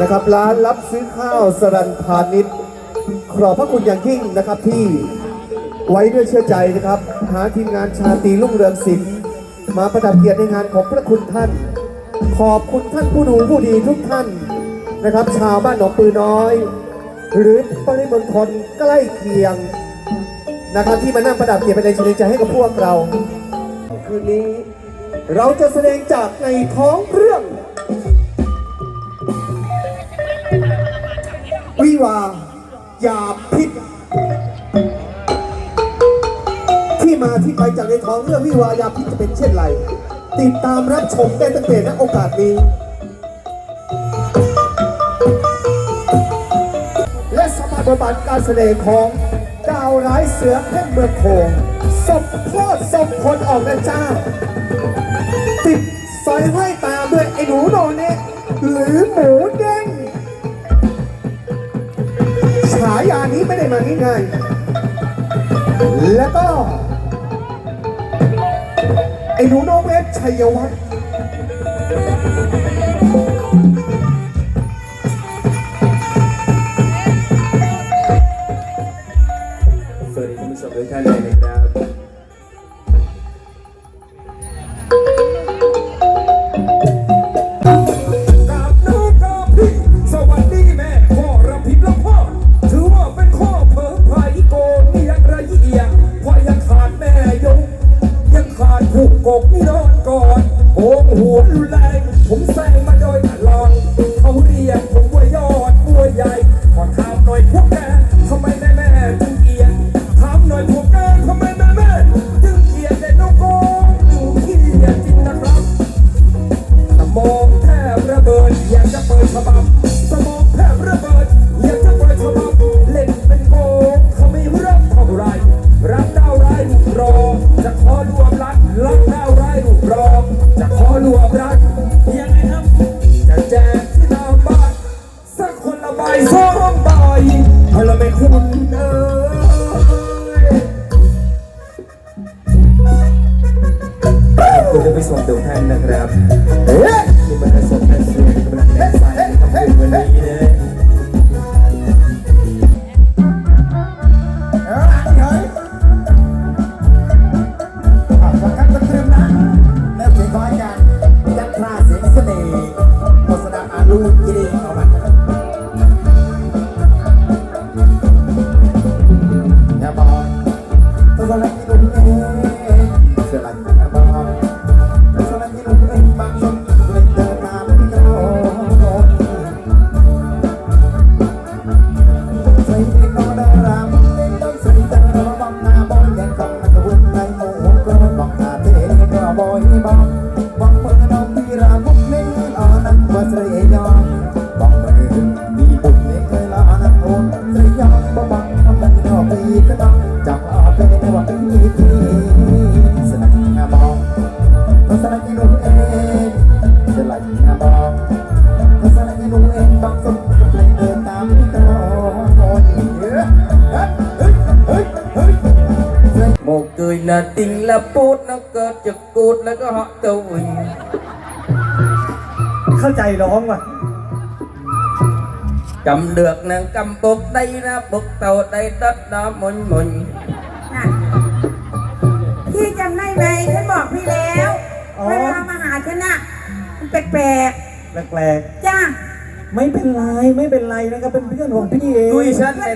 นะครับ ร้านรับซื้อข้าวสรันพาณิชย์ขอบพระคุณอย่างยิ่งนะครับที่ไว้ด้วยเชื่อใจนะครับ หาทีมงานชาตรีรุ่งเรืองศิลป์มาประดับเกียรติในงานของพระคุณท่าน ขอบคุณท่านผู้ดูผู้ดีทุกท่านนะครับ ชาวบ้านหนองปือน้อย หรือปริมณฑลใกล้เคียงนะครับที่มานั่งประดับเกียรติเป็นแรงใจใจให้กับพวกเรา คืนนี้เราจะแสดงจากในท้องเรื่อง วิวาห์ยาพิษ ที่มาที่ไปจากในท้องเรื่องวิวายาพิษจะเป็นเช่นไร ติดตามรับชมได้ตั้งแต่ณโอกาสนี้ และสมรรถบัตการแสดงของดาวร้ายเสือเพ่นเมืองโขงสมโพธสมพลออกนะจ้าติดสอยห้อยตามด้วยไอ้หนูโดนเนี่ยหรือหมูเด้งายานี้ไม่ได้มาง่ายๆแล้วก็ ไอ้หนูโนเวทชัยวัฒน์สวัสดีคุณผู้ชมทุกท่านเลย ผูกกกนี่นอนก่อนโกงหัวรุนแรงผมแซงมา ขอบคุณท่านผู้ชมทุกท่านนะครับเฮ้ยที่มารับชมการแสด ยโมเกยนาติงละปูดนะเกิดจะกูดแล้วก็เหาะตัววิ่งเข้าใจร้องว่ะกำเลือกนางกำปกได้นะปกเต่าได้ตัดน้ำมนมนน่ะพี่จำได้ไหมฉันบอกพี่แล้วเวลามาหาฉันน่ะมันแปลกแปลกๆจ้าๆไม่เป็นไรไม่เป็นไรนะครับเป็นเพื่อนของพี่เองดุยฉันแต่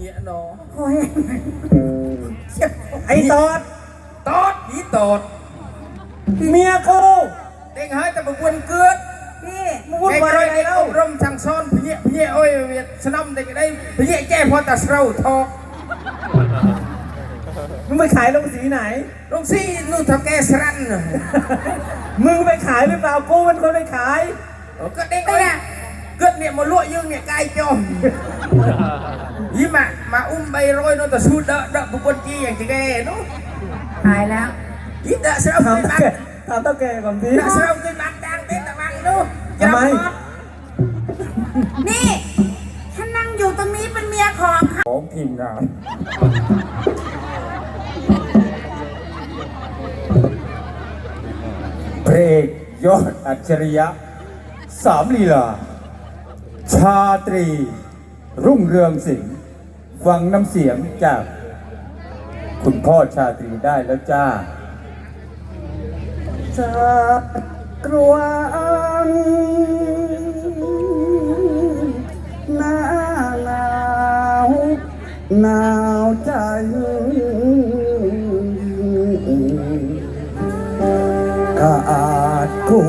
เธอน้อยโอ้พเนียนอโอ้ยไอ้ตอด ตอดผีตอด เมียกูเด็กหายแต่บุกวนเกิดพี่มึงวุ่นไอ้วายใครอะไรได้แล้อวบรมสั่งสอนพเนียพเนียโอ้ยเวียดสนมเด็กได้พเนียแก้พอตาเสราทอกมึงไปขายลงสีไหน ลงซี่นู่นทอแกสรันน่ะมึงไปขายหรือเปล่ากูเป็นคนไปขายโอ้ก็เด็กเนี่ยเกิดเนี่ยมาลวกยังเนี่ยกายจอม ยี่มามาอุ้มใบโรยนู่นแต่สูดเดอะเดอะบุกวนจีอย่างที่แกนู้นหายแล้วยี่เดอะเสราถามไปตาบ้าแกนถามตาแกก่อนสิเดอะเสราไปบ้านดังเต้นตะวังนู้นทำไมนี่ฉันนั่งอยู่ตรงนี้เป็นเมียของเขาของทีมงานเพลงยอดอาชีพจริยะสามลีลา ชาตรี รุ่งเรืองสิงห์ฟังน้ำเสียงจากคุณพ่อชาตรีได้แล้วจ้าจากกรวงหนาวหนาวหนาวใจก็อาจคู่